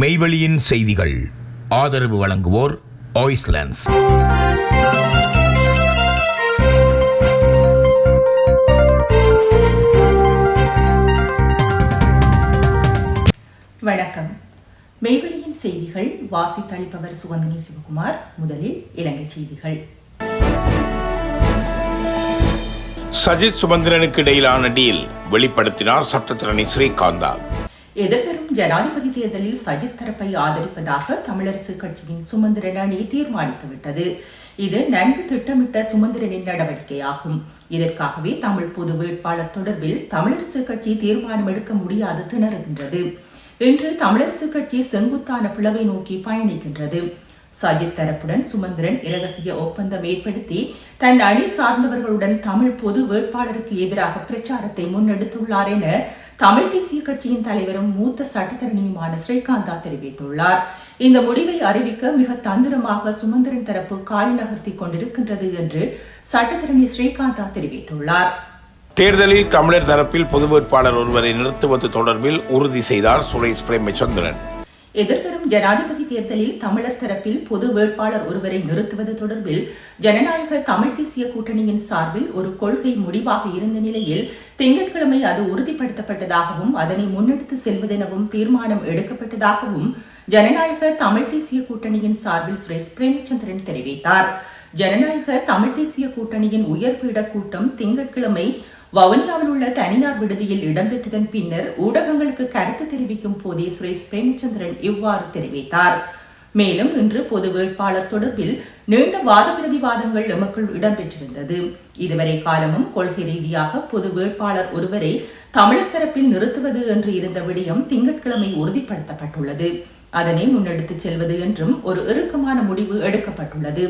மெய்வெளியின் செய்திகள். ஆதரவு வழங்குவோர் ஆய்ஸ்லாண்ட்ஸ் வணக்கம். மெய்வெளியின் செய்திகள் வாசித்தளிப்பவர் சுகந்தினி சிவகுமார் முதலில் இலங்கை செய்திகள். சஜித் சுமந்திரனுக்கு இடையிலான டீல் வெளிப்படுத்தினார் சட்டத்திரணி ஸ்ரீகாந்தா. எதிர்வரும் ஜனாதிபதி தேர்தலில் சஜித் தரப்பை ஆதரிப்பதாக தமிழரசு கட்சியின் சுமந்திரன் அணி தீர்மானித்துவிட்டது. இது நன்கு திட்டமிட்ட சுமந்திரனின் நடவடிக்கையாகும். இதற்காகவே தமிழ் பொது வேட்பாளர் தொடர்பில் தமிழரசு கட்சி தீர்மானம் எடுக்க முடியாது திணறுகின்றது. இன்று தமிழரசு கட்சி செங்குத்தான பிளவை நோக்கி பயணிக்கின்றது. சஜித் தரப்புடன் சுமந்திரன் இரகசிய ஒப்பந்தம் ஏற்படுத்தி தன் அணி சார்ந்தவர்களுடன் தமிழ் பொது வேட்பாளருக்கு எதிராக பிரச்சாரத்தை முன்னெடுத்துள்ளார் என தமிழ் தேசிய கட்சியின் தலைவரும் மூத்த சட்டத்தரணியுமான ஸ்ரீகாந்தா தெரிவித்துள்ளார். இந்த முடிவை அறிவிக்க மிக தந்திரமாக சுமந்திரன் தரப்பு காய் நகர்த்தி கொண்டிருக்கின்றது என்று சட்டத்தரணி ஸ்ரீகாந்தா தெரிவித்துள்ளார். தேர்தலில் தமிழர் தரப்பில் பொது வேட்பாளர் ஒருவரை நிறுத்துவது தொடர்பில் உறுதி செய்தார் சுரேஷ் பிரேமச்சந்திரன். எதிர்வரும் ஜனாதிபதி தேர்தலில் தமிழர் தரப்பில் பொது வேட்பாளர் ஒருவரை நிறுத்துவது தொடர்பில் ஜனநாயக தமிழ் தேசிய கூட்டணியின் சார்பில் ஒரு கொள்கை முடிவாக இருந்த நிலையில் திங்கட்கிழமை அது உறுதிப்படுத்தப்பட்டதாகவும் அதனை முன்னெடுத்து செல்வதெனவும் தீர்மானம் எடுக்கப்பட்டதாகவும் ஜனநாயக தமிழ் தேசிய கூட்டணியின் சார்பில் சுரேஷ் பிரேமச்சந்திரன் தெரிவித்தார். ஜனநாயக தமிழ் தேசிய கூட்டணியின் உயர்பீட கூட்டம் திங்கட்கிழமை வவுனியாவில் உள்ள தனியார் விடுதியில் இடம்பெற்றதன் பின்னர் ஊடகங்களுக்கு கருத்து தெரிவிக்கும் போதே சுரேஷ் பிரேமச்சந்திரன் இவ்வாறு தெரிவித்தார். மேலும் இன்று பொது வேட்பாளர் தொடர்பில் நீண்ட வாத பிரதிவாதங்கள் எமக்குள் இடம்பெற்றிருந்தது. இதுவரை காலமும் கொள்கை ரீதியாக பொது வேட்பாளர் ஒருவரை தமிழர் தரப்பில் நிறுத்துவது என்று இருந்த விடயம் திங்கட்கிழமை உறுதிப்படுத்தப்பட்டுள்ளது. அதனை முன்னெடுத்துச் செல்வது என்றும் ஒரு இறுக்கமான முடிவு எடுக்கப்பட்டுள்ளது.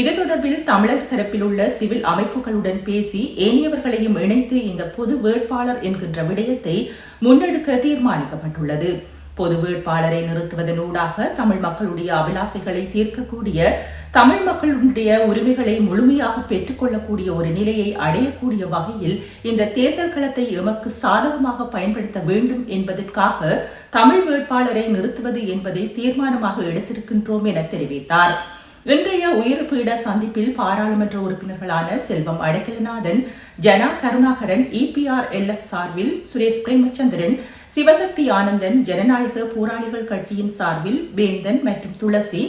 இது தொடர்பில் தமிழர் தரப்பில் உள்ள சிவில் அமைப்புகளுடன் பேசி ஏனையவர்களையும் இணைத்து இந்த பொது வேட்பாளர் என்கின்ற விடயத்தை முன்னெடுக்க தீர்மானிக்கப்பட்டுள்ளது. பொது வேட்பாளரை நிறுத்துவதனூடாக தமிழ் மக்களுடைய அபிலாசைகளை தீர்க்கக்கூடிய தமிழ் மக்களுடைய உரிமைகளை முழுமையாக பெற்றுக்கொள்ளக்கூடிய ஒரு நிலையை அடையக்கூடிய வகையில் இந்த தேர்தல் களத்தை எமக்கு சாதகமாக பயன்படுத்த வேண்டும் என்பதற்காக தமிழ் வேட்பாளரை நிறுத்துவது என்பதை தீர்மானமாக எடுத்திருக்கின்றோம் என தெரிவித்தார். இன்றைய உயிர்ப்பீட சந்திப்பில் பாராளுமன்ற உறுப்பினர்களான செல்வம் அடைக்கலநாதன் ஜனா கருணாகரன் இபிஆர் எல்எஃப் சார்பில் சுரேஷ் பிரேமச்சந்திரன் சிவசக்தி ஆனந்தன் ஜனநாயக போராளிகள் கட்சியின் சார்பில் வேந்தன் மற்றும் துளசி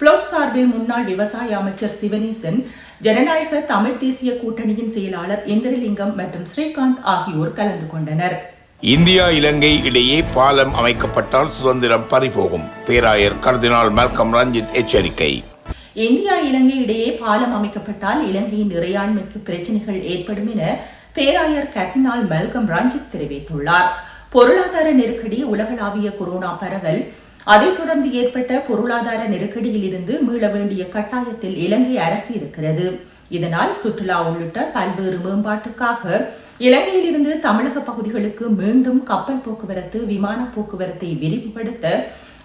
பிளோட் சார்பில் முன்னாள் விவசாய அமைச்சர் சிவனேசன் ஜனநாயக தமிழ் தேசிய கூட்டணியின் செயலாளர் இந்திரலிங்கம் மற்றும் ஸ்ரீகாந்த் ஆகியோர் கலந்து கொண்டனர். இந்தியா இலங்கை இடையே பாலம் அமைக்கப்பட்டால் சுதந்திரம் பறிபோகும். பேராயர் கர்தினால் மல்கம் ரஞ்சித் எச்சரிக்கை. இந்தியா இலங்கை இடையே பாலம் அமைக்கப்பட்டால் இலங்கையின் இறையாண்மைக்கு பிரச்சனைகள் ஏற்படும் என பேராயர் கர்தினால் மெல்கம் ரஞ்சித் தெரிவித்துள்ளார். பொருளாதார நெருக்கடி உலகளாவிய கொரோனா பரவல் அதைத் தொடர்ந்து ஏற்பட்ட பொருளாதார நெருக்கடியில் இருந்து மீள வேண்டிய கட்டாயத்தில் இலங்கை அரசு இருக்கிறது. இதனால் சுற்றுலா உள்ளிட்ட பல்வேறு மேம்பாட்டுக்காக இலங்கையிலிருந்து தமிழக பகுதிகளுக்கு மீண்டும் கப்பல் போக்குவரத்து விமான போக்குவரத்தை விரிவுபடுத்த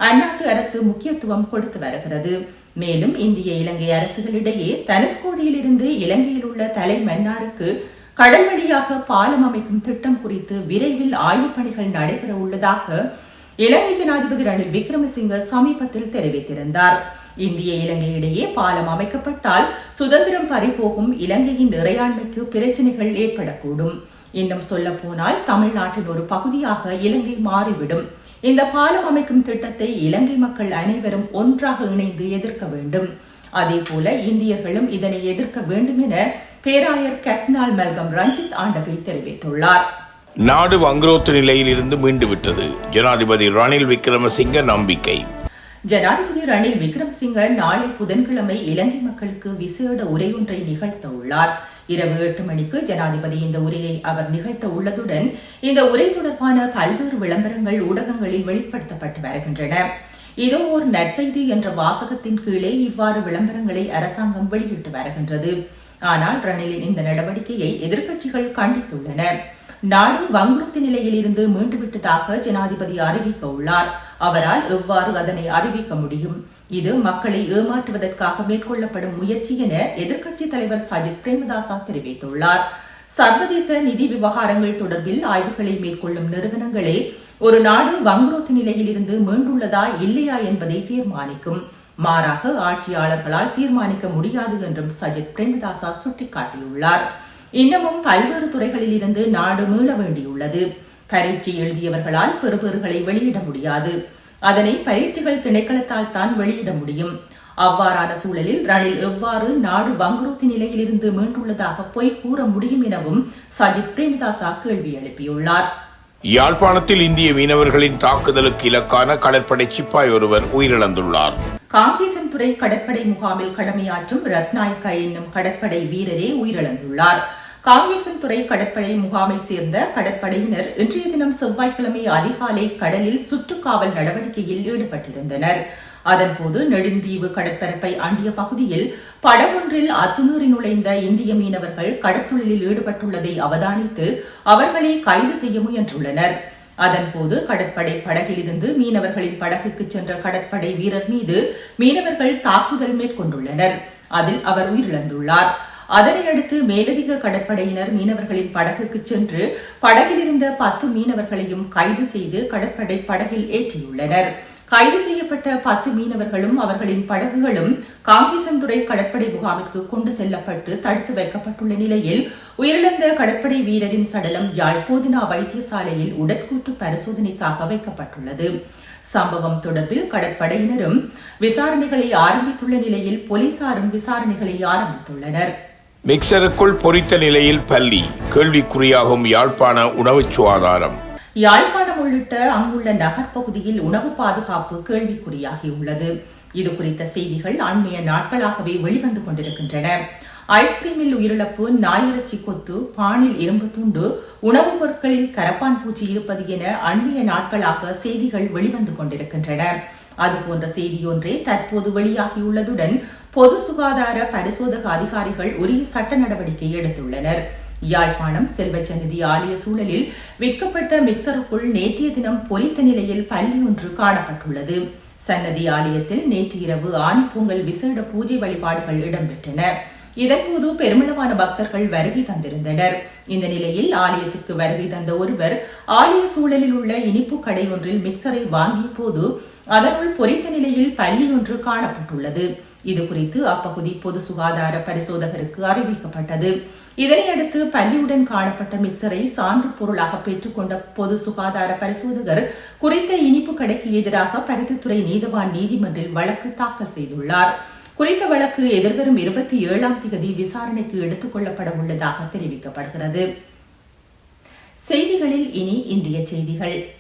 அந்நாட்டு அரசு முக்கியத்துவம் கொடுத்து வருகிறது. மேலும் இந்திய இலங்கை அரசுகளிடையே தனுஷ்கோடியிலிருந்து இலங்கையில் உள்ள தலை மன்னாருக்கு கடல் வழியாக பாலம் அமைக்கும் திட்டம் குறித்து விரைவில் ஆய்வுப் பணிகள் நடைபெற உள்ளதாக இலங்கை ஜனாதிபதி ரணில் விக்ரமசிங்க சமீபத்தில் தெரிவித்திருந்தார். இந்திய இலங்கை இடையே பாலம் அமைக்கப்பட்டால் சுதந்திரம் பறிபோகும் இலங்கையின் நிறையாண்மைக்கு பிரச்சனைகள் ஏற்படக்கூடும். இன்னும் சொல்ல போனால் தமிழ்நாட்டின் ஒரு பகுதியாக இலங்கை மாறிவிடும். இந்த பாலம் அமைக்கும் திட்டத்தை இலங்கை மக்கள் அனைவரும் ஒன்றாக இணைந்து எதிர்க்க வேண்டும். அதே போல இந்தியர்களும் இதனை எதிர்க்க வேண்டும் என பேராயர் கட்னால் மெல்கம் ரஞ்சித் ஆண்டகை தெரிவித்துள்ளார். நாடு வங்குரோத்து நிலையில் இருந்து மீண்டு விட்டது ஜனாதிபதி ரணில் விக்ரமசிங்க நம்பிக்கை. ஜனாதிபதி ரணில் விக்ரமசிங்க நாளை புதன்கிழமை இலங்கை மக்களுக்கு விசேட உரையொன்றை நிகழ்த்த உள்ளார் இரவு எட்டு மணிக்கு ஜனாதிபதி இந்த உரையை அவர் நிகழ்த்த உள்ளதுடன் இந்த உரை தொடர்பான பல்வேறு விளம்பரங்கள் ஊடகங்களில் வெளிப்படுத்தப்பட்டு வருகின்றன. இதோ ஒரு நற்செய்தி என்ற வாசகத்தின் கீழே இவ்வாறு விளம்பரங்களை அரசாங்கம் வெளியிட்டு வருகின்றது. ஆனால் ரணிலின் இந்த நடவடிக்கையை எதிர்க்கட்சிகள் கண்டித்துள்ளன. நாடு வங்குறுத்து நிலையில் இருந்து மீண்டுவிட்டதாக ஜனாதிபதி அறிவிக்க உள்ளார். அவரால் எவ்வாறு அதனை அறிவிக்க முடியும்? இது மக்களை ஏமாற்றுவதற்காக மேற்கொள்ளப்படும் முயற்சி என எதிர்க்கட்சித் தலைவர் சஜித் பிரேமதாசா தெரிவித்துள்ளார். சர்வதேச நிதி விவகாரங்கள் தொடர்பில் ஆய்வுகளை மேற்கொள்ளும் நிறுவனங்களே ஒரு நாடு வங்குரோத்து நிலையில் இருந்து மீண்டுள்ளதா இல்லையா என்பதை தீர்மானிக்கும். மாறாக ஆட்சியாளர்களால் தீர்மானிக்க முடியாது என்றும் சஜித் பிரேமதாசா சுட்டிக்காட்டியுள்ளார். இன்னமும் பல்வேறு துறைகளில் இருந்து நாடு மீள வேண்டியுள்ளது. பரீட்சை எழுதியவர்களால் பெறுபேறுகளை வெளியிட முடியாது. அதனை பரீட்சைகள் திணைக்களத்தால் தான் வெளியிட முடியும். அவ்வாறான சூழலில் ரணில் எவ்வாறு நாடு வங்குரோத்து நிலையிலிருந்து மீண்டுள்ளதாக பொய் கூற முடியும் எனவும் சஜித் பிரேமதாசா கேள்வி எழுப்பியுள்ளார். யாழ்ப்பாணத்தில் இந்திய மீனவர்களின் தாக்குதலுக்கு இலக்கான கடற்படை சிப்பாய் ஒருவர் உயிரிழந்துள்ளார். காங்கேசன்துறை கடற்படை முகாமில் கடமையாற்றும் ரத்நாயக்கா என்னும் கடற்படை வீரரே உயிரிழந்துள்ளார். காங்கேசன்துறை கடற்படை முகாமை சேர்ந்த கடற்படையினர் இன்றைய தினம் செவ்வாய்க்கிழமை அதிகாலை கடலில் சுற்றுக்காவல் நடவடிக்கையில் ஈடுபட்டிருந்தனர். அதன்போது நெடுந்தீவு கடற்பரப்பை அண்டிய பகுதியில் படகொன்றில் அத்துமீறி நுழைந்த இந்திய மீனவர்கள் கடற்தொழிலில் ஈடுபட்டுள்ளதை அவதானித்து அவர்களை கைது செய்ய முயன்றுள்ளனர். அதன்போது கடற்படை படகிலிருந்து மீனவர்களின் படகுக்கு சென்ற கடற்படை வீரர் மீது மீனவர்கள் தாக்குதல் மேற்கொண்டுள்ளனர். அதில் அவர் உயிரிழந்துள்ளார். அதனையடுத்து மேலதிக கடற்படையினர் மீனவர்களின் படகுக்கு சென்று படகில் இருந்த பத்து மீனவர்களையும் கைது செய்து கடற்படை படகில் ஏற்றியுள்ளனர். கைது செய்யப்பட்ட பத்து மீனவர்களும் அவர்களின் படகுகளும் காங்கேசன்துறை கடற்படை முகாமிற்கு கொண்டு செல்லப்பட்டு தடுத்து வைக்கப்பட்டுள்ள நிலையில் உயிரிழந்த கடற்படை வீரரின் சடலம் யாழ் போதினா வைத்தியசாலையில் உடற்கூட்டு பரிசோதனைக்காக வைக்கப்பட்டுள்ளது. சம்பவம் தொடர்பில் கடற்படையினரும் விசாரணைகளை ஆரம்பித்துள்ள நிலையில் போலீசாரும் விசாரணைகளை ஆரம்பித்துள்ளனர். மிக்சருக்குள் பொரித்த நிலையில் பள்ளி கேள்விக்குறியாகும் யாழ்ப்பாண உணவு சுகாதாரம். யாழ்ப்பாணம் உள்ளிட்ட அங்குள்ள நகர்ப்பகுதியில் உணவு பாதுகாப்பு கேள்விக்குறியாகியுள்ளது. இது குறித்த செய்திகள் அண்மைய நாட்களாகவே வெளிவந்து கொண்டிருக்கின்றன. ஐஸ்கிரீமில் உயிரிழப்பு நாயிறச்சி கொத்து பானில் எறும்பு துண்டு உணவுப் பொருட்களில் கரப்பான் பூச்சி இருப்பது என அண்மைய நாட்களாக செய்திகள் வெளிவந்து கொண்டிருக்கின்றன. அதுபோன்ற செய்தியொன்றே தற்போது வெளியாகியுள்ளதுடன் பொது சுகாதார பரிசோதக அதிகாரிகள் உரிய சட்ட நடவடிக்கை எடுத்துள்ளனர். யாழ்ப்பாணம் செல்வச்சங்கதி ஆலய சூழலில் விற்கப்பட்ட மிக்சருக்குள் நேற்றைய தினம் பொறித்த நிலையில் பள்ளி ஒன்று காணப்பட்டுள்ளது. சன்னதி ஆலயத்தில் நேற்று இரவு ஆணிப்பொங்கல் விசேட பூஜை வழிபாடுகள் இடம்பெற்றன. இதன்போது பெருமளவான பக்தர்கள் வருகை தந்திருந்தனர். இந்த நிலையில் ஆலயத்திற்கு வருகை தந்த ஒருவர் ஆலய சூழலில் உள்ள இனிப்பு கடை ஒன்றில் மிக்சரை வாங்கிய போது அதனுள் பொறித்த நிலையில் பள்ளி ஒன்று காணப்பட்டுள்ளது. இது குறித்து அப்பகுதி பொது சுகாதார பரிசோதகருக்கு அறிவிக்கப்பட்டது. இதனையடுத்து பள்ளியுடன் காணப்பட்ட மிக்சரை சான்று பொருளாக பெற்றுக்கொண்ட பொது சுகாதார பரிசோதகர் குறித்த இனிப்பு கடைக்கு எதிராக பருத்தித்துறை நீதவான் நீதிமன்றில் வழக்கு தாக்கல் செய்துள்ளார். குறித்த வழக்கு எதிர்வரும் இருபத்தி ஏழாம் தேதி விசாரணைக்கு எடுத்துக் கொள்ளப்பட உள்ளதாக தெரிவிக்கப்படுகிறது. செய்திகளில் இனி இந்திய செய்திகள்.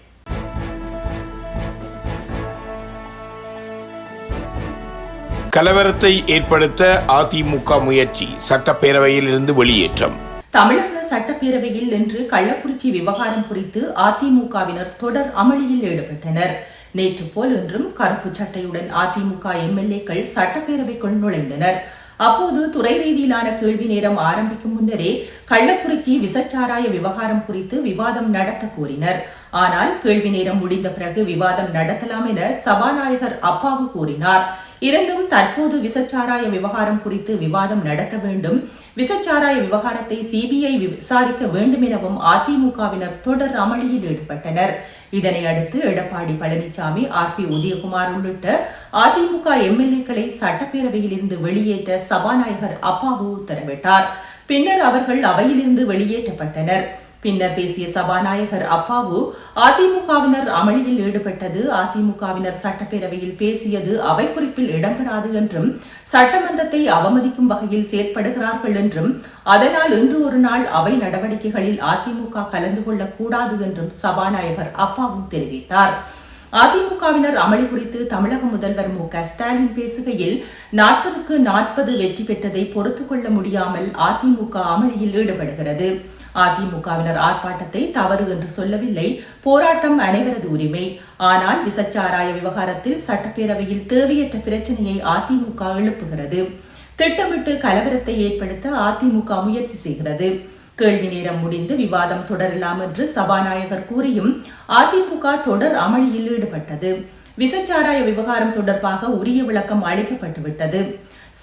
கலவரத்தை ஏற்படுத்த அதிமுக முயற்சி சட்டப்பேரவையில் இருந்து வெளியேற்றம். தமிழக சட்டப்பேரவையில் இன்று கள்ளக்குறிச்சி விவகாரம் குறித்து அதிமுகவினர் தொடர் அமளியில் ஈடுபட்டனர். நேற்று போல் இன்றும் கருப்பு சட்டையுடன் அதிமுக எம்எல்ஏக்கள் சட்டப்பேரவைக்குள் நுழைந்தனர். அப்போது துறை ரீதியிலான கேள்வி நேரம் ஆரம்பிக்கும் முன்னரே கள்ளக்குறிச்சி விசச்சாராய விவகாரம் குறித்து விவாதம் நடத்த கோரினர். ஆனால் கேள்வி நேரம் முடிந்த பிறகு விவாதம் நடத்தலாம் என சபாநாயகர் அப்பாவு கூறினார். இருந்தும் தற்போது விசச்சாராய விவகாரம் குறித்து விவாதம் நடத்த வேண்டும். விசச்சாராய விவகாரத்தை சிபிஐ விசாரிக்க வேண்டும் எனவும் அதிமுகவினர் தொடர் அமளியில் ஈடுபட்டனர். இதனை அடுத்து எடப்பாடி பழனிசாமி ஆர் பி உதயகுமார் உள்ளிட்ட அதிமுக எம்எல்ஏக்களை சட்டப்பேரவையில் இருந்து வெளியேற்ற சபாநாயகர் அப்பாவு உத்தரவிட்டார். பின்னர் அவர்கள் அவையிலிருந்து வெளியேற்றப்பட்டனர். பின்னர் பேசிய சபாநாயகர் அப்பாவு அதிமுகவினர் அமளியில் ஈடுபட்டது அதிமுகவினர் சட்டப்பேரவையில் பேசியது அவை குறிப்பில் இடம்பெறாது என்றும் சட்டமன்றத்தை அவமதிக்கும் வகையில் செயற்படுகிறார்கள் என்றும் அதனால் இன்று ஒரு நாள் அவை நடவடிக்கைகளில் அதிமுக கலந்து கொள்ளக்கூடாது என்றும் சபாநாயகர் அப்பாவு தெரிவித்தார். அதிமுகவினர் அமளி குறித்து தமிழக முதல்வர் மு க ஸ்டாலின் பேசுகையில் நாற்பதுக்கு நாற்பது வெற்றி பெற்றதை பொறுத்துக் கொள்ள முடியாமல் அதிமுக அமளியில் ஈடுபடுகிறது. அதிமுகவினர் ஆர்ப்பாட்டத்தை தவறு என்று சொல்லவில்லை. போராட்டம் அனைவரது உரிமை. ஆனால் விசச்சாராய விவகாரத்தில் சட்டப்பேரவையில் தேவையற்ற பிரச்சனையை அதிமுக எழுப்புகிறது. திட்டமிட்டு கலவரத்தை ஏற்படுத்த அதிமுக முயற்சி செய்கிறது. கேள்வி நேரம் முடிந்து விவாதம் தொடரலாம் என்று சபாநாயகர் கூறியும் அதிமுக தொடர் அமளியில் ஈடுபட்டது. விசச்சாராய விவகாரம் தொடர்பாக உரிய விளக்கம் அளிக்கப்பட்டுவிட்டது.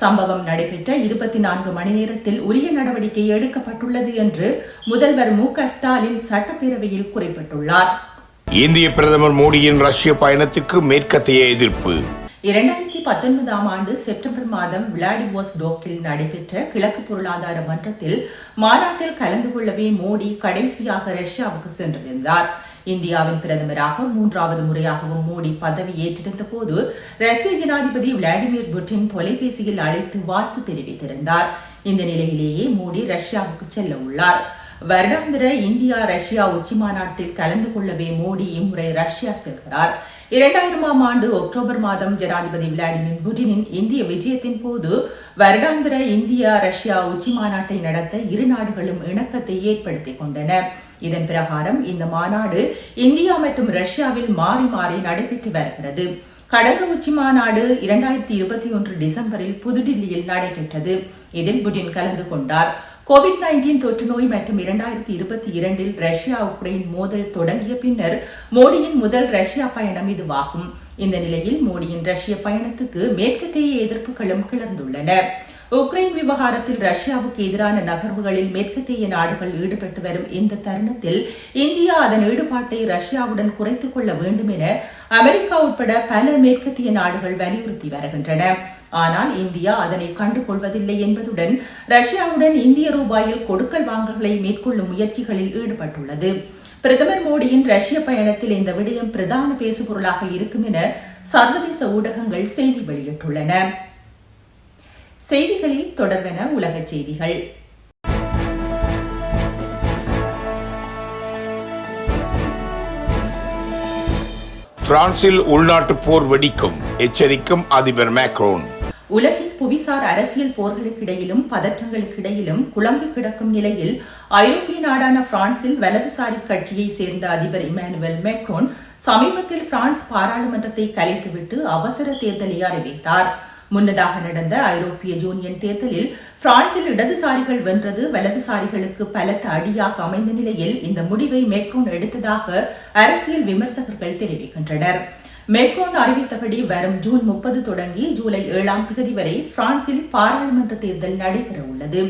சம்பவம் நடைபெற்ற இருபத்தி நான்கு மணி நேரத்தில் உரிய நடவடிக்கை எடுக்கப்பட்டுள்ளது என்று முதல்வர் மு க ஸ்டாலின் சட்டப்பேரவையில் குறிப்பிட்டுள்ளார். இந்திய பிரதமர் மோடியின் ரஷ்ய பயணத்துக்கு மேற்கத்திய எதிர்ப்பு. இரண்டாயிரத்தி பத்தொன்பதாம் ஆண்டு செப்டம்பர் மாதம் விளாடிவோஸ்டோக்கில் நடைபெற்ற கிழக்கு பொருளாதார மன்றத்தில் மாநாட்டில் கலந்து கொள்ளவே மோடி கடைசியாக ரஷ்யாவுக்கு சென்றிருந்தார். இந்தியாவின் பிரதமராக மூன்றாவது முறையாகவும் மோடி பதவி ஏற்றிருந்த போது ரஷ்ய ஜனாதிபதி விளாடிமிர் புட்டின் தொலைபேசியில் அழைத்து வாழ்த்து தெரிவித்திருந்தார். இந்த நிலையிலேயே மோடி ரஷ்யாவுக்கு செல்ல உள்ளார். வருடாந்திர இந்தியா ரஷ்யா உச்சி மாநாட்டில் கலந்து கொள்ளவே மோடி இம்முறை ரஷ்யா செல்கிறார். இரண்டாயிரமாம் ஆண்டு அக்டோபர் மாதம் ஜனாதிபதி விளாடிமிர் புட்டினின் இந்திய விஜயத்தின் போது வருடாந்திர இந்தியா ரஷ்யா உச்சி மாநாட்டை நடத்த இரு நாடுகளும் இணக்கத்தை ஏற்படுத்திக் கொண்டன. இதன் பிரகாரம் இந்த மாநாடு இந்தியா மற்றும் ரஷ்யாவில் மாறி மாறி நடைபெற்று வருகிறது. கடந்த உச்சி மாநாடு இரண்டாயிரத்தி இருபத்தி ஒன்று டிசம்பரில் புதுடில்லியில் நடைபெற்றது. இதில் புடின் கலந்து கொண்டார். கோவிட் நைன்டீன் தொற்று நோய் மற்றும் இரண்டாயிரத்தி இருபத்தி இரண்டில் ரஷ்யா உக்ரைன் மோதல் தொடங்கிய பின்னர் மோடியின் முதல் ரஷ்யா பயணம் இதுவாகும். இந்த நிலையில் மோடியின் ரஷ்ய பயணத்துக்கு மேற்கத்திய எதிர்ப்புகளும் கிளர்ந்துள்ளன. உக்ரைன் விவகாரத்தில் ரஷ்யாவுக்கு எதிரான நகர்வுகளில் மேற்கத்திய நாடுகள் ஈடுபட்டு வரும் இந்த தருணத்தில் இந்தியா அதன் ஈடுபாட்டை ரஷ்யாவுடன் குறைத்துக் கொள்ள வேண்டும் என அமெரிக்கா உட்பட பல மேற்கத்திய நாடுகள் வலியுறுத்தி வருகின்றன. ஆனால் இந்தியா அதனை கண்டுகொள்வதில்லை என்பதுடன் ரஷ்யாவுடன் இந்திய ரூபாயில் கொடுக்கல் வாங்கல்களை மேற்கொள்ளும் முயற்சிகளில் ஈடுபட்டுள்ளது. பிரதமர் மோடியின் ரஷ்ய பயணத்தில் இந்த விடயம் பிரதான பேசுபொருளாக இருக்கும் என சர்வதேச ஊடகங்கள் செய்தி வெளியிட்டுள்ளன. செய்திகளில் தொடர்வென உலக செய்திகள். பிரான்சில் உள்நாட்டு போர் வெடிக்கும். எச்சரிக்கும் அதிபர் மேக்ரோன். உலகின் புவிசார் அரசியல் போர்களுக்கிடையிலும் பதற்றங்களுக்கிடையிலும் குழம்பி கிடக்கும் நிலையில் ஐரோப்பிய நாடான பிரான்சில் வலதுசாரி கட்சியை சேர்ந்த அதிபர் இமானுவேல் மேக்ரோன் சமீபத்தில் பிரான்ஸ் பாராளுமன்றத்தை கலைத்துவிட்டு அவசர தேர்தலை அறிவித்தார். முன்னதாக நடந்த ஐரோப்பிய யூனியன் தேர்தலில் பிரான்சில் இடதுசாரிகள் வென்றது. வலதுசாரிகளுக்கு பலத்த அடியாக அமைந்த நிலையில் இந்த முடிவை மேக்ரோன் எடுத்ததாக அரசியல் விமர்சகர்கள் தெரிவிக்கின்றனர். மேக்ரோன் அறிவித்தபடி வரும் ஜூன் முப்பது தொடங்கி ஜூலை ஏழாம் தேதி வரை பிரான்சில் பாராளுமன்ற தேர்தல் நடைபெற உள்ளது.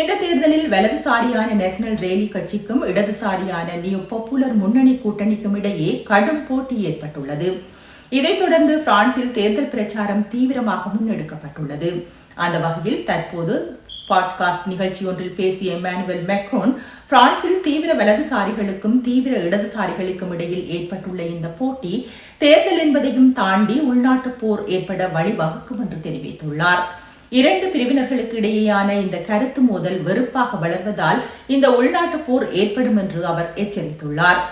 இந்த தேர்தலில் வலதுசாரியான நேஷனல் ரேலி கட்சிக்கும் இடதுசாரியான நியூ பாப்புலர் முன்னணி கூட்டணிக்கும் இடையே கடும் போட்டி ஏற்பட்டுள்ளது. இதைத் தொடர்ந்து பிரான்சில் தேர்தல் பிரச்சாரம் தீவிரமாக முன்னெடுக்கப்பட்டுள்ளது. அந்த வகையில் தற்போது பாட்காஸ்ட் நிகழ்ச்சி ஒன்றில் பேசிய மேனுவல் மெக்ரோன் பிரான்சில் தீவிர வலதுசாரிகளுக்கும் தீவிர இடதுசாரிகளுக்கும் இடையில் ஏற்பட்டுள்ள இந்த போட்டி தேர்தல் என்பதையும் தாண்டி உள்நாட்டு போர் ஏற்பட வழிவகுக்கும் என்று தெரிவித்துள்ளார். இரண்டு பிரிவினர்களுக்கு இடையேயான இந்த கருத்து மோதல் வெறுப்பாக வளர்வதால் இந்த உள்நாட்டு போர் ஏற்படும் என்று அவர் எச்சரித்துள்ளார்.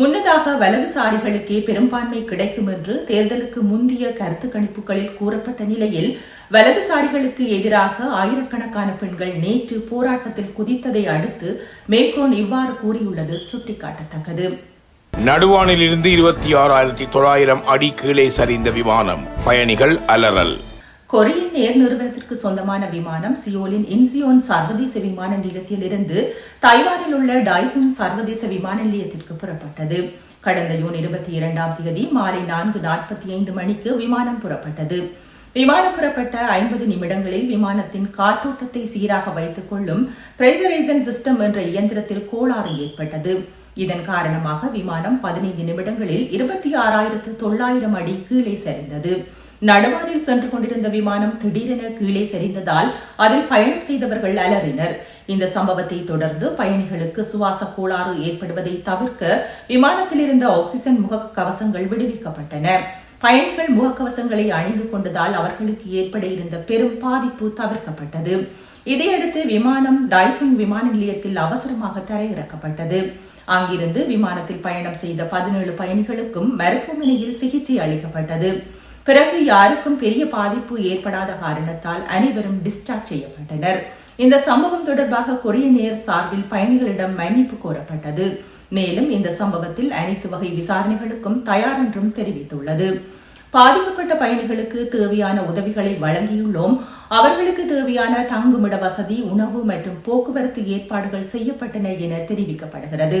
முன்னதாக வலதுசாரிகளுக்கே பெரும்பான்மை கிடைக்கும் என்று தேர்தலுக்கு முந்தைய கருத்து கணிப்புகளில் கூறப்பட்ட நிலையில் வலதுசாரிகளுக்கு எதிராக ஆயிரக்கணக்கான பெண்கள் நேற்று போராட்டத்தில் குதித்ததை அடுத்து மேக்ரோன் இவ்வாறு கூறியுள்ளது சுட்டிக்காட்டத்தக்கது. நடுவானில் இருந்து இருபத்தி ஆறாயிரத்தி தொள்ளாயிரம் அடி கீழே சரிந்த விமானம் பயணிகள் அலறல். கொரியன் ஏர் நிறுவனத்திற்கு சொந்தமான விமானம் சியோலின் இன்சியோன் சர்வதேச விமான நிலையத்தில் இருந்து தைவானில் உள்ள டைசூன் சர்வதேச விமான நிலையத்திற்கு புறப்பட்டது. கடந்த ஜூன் இருபத்தி இரண்டாம் தேதி மாலை நான்கு நாற்பத்தி ஐந்து மணிக்கு விமானம் புறப்பட்டது. விமானம் புறப்பட்ட ஐம்பது நிமிடங்களில் விமானத்தின் காற்றோட்டத்தை சீராக வைத்துக் கொள்ளும் பிரஷரைசன் சிஸ்டம் என்ற இயந்திரத்தில் கோளாறு ஏற்பட்டது. இதன் காரணமாக விமானம் பதினைந்து நிமிடங்களில் இருபத்தி ஆறாயிரத்து தொள்ளாயிரம் அடி கீழே சரிந்தது. நடுவானில் சென்று கொண்டிருந்த விமானம் திடீரென கீழே சரிந்ததால் அதில் பயணம் செய்தவர்கள் அலறினர். இந்த சம்பவத்தை தொடர்ந்து பயணிகளுக்கு சுவாச கோளாறு ஏற்படுவதை தவிர்க்க விமானத்தில் இருந்த ஆக்சிஜன் முக கவசங்கள் விடுவிக்கப்பட்டன. பயணிகள் முகக்கவசங்களை அணிந்து கொண்டதால் அவர்களுக்கு ஏற்பட இருந்த பெரும் பாதிப்பு தவிர்க்கப்பட்டது. இதையடுத்து விமானம் டைசன் விமான நிலையத்தில் அவசரமாக தரையிறக்கப்பட்டது. அங்கிருந்து விமானத்தில் பயணம் செய்த பதினேழு பயணிகளுக்கும் மருத்துவமனையில் சிகிச்சை அளிக்கப்பட்டது. பிறகு யாருக்கும் பெரிய பாதிப்பு ஏற்படாத காரணத்தால் அனைவரும் டிஸ்சார்ஜ் செய்யப்பட்டனர். இந்த சம்பவம் தொடர்பாக கொரிய நேர் சார்பில் பயணிகளிடம் மன்னிப்பு கோரப்பட்டது. மேலும் இந்த சம்பவத்தில் அனைத்து வகை விசாரணைகளுக்கும் தயார் என்றும் தெரிவித்துள்ளது. பாதிக்கப்பட்ட பயணிகளுக்கு தேவையான உதவிகளை வழங்கியுள்ளோம். அவர்களுக்கு தேவையான தங்குமிட வசதி உணவு மற்றும் போக்குவரத்து ஏற்பாடுகள் செய்யப்பட்டன என தெரிவிக்கப்படுகிறது.